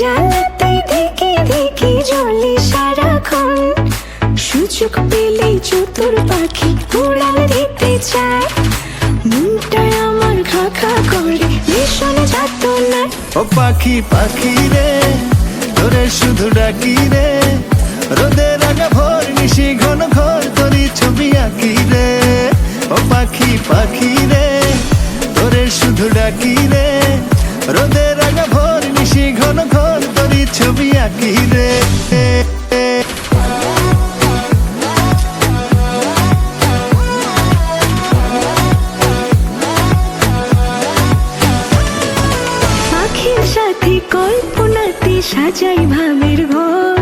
জানাতে দেখে ধিকে জলে সারাক্ষণ সুযোগ পেলে চতুর পাখি উড়াল দিতে চায়। মনটা আমার খা খা করে, ভীষণ যাত না ও পাখি পাখি রে, তোরে শুধু ডাকি রে। রোদে রাগা ভোর, নিশি ঘন ঘর তোরি ছবি আঁকি রে। ও পাখি পাখি রে, তোরে শুধু ডাকি রে। আঁকি রে সাথে কল্পনাতে সাজাই ভাবের ঘর।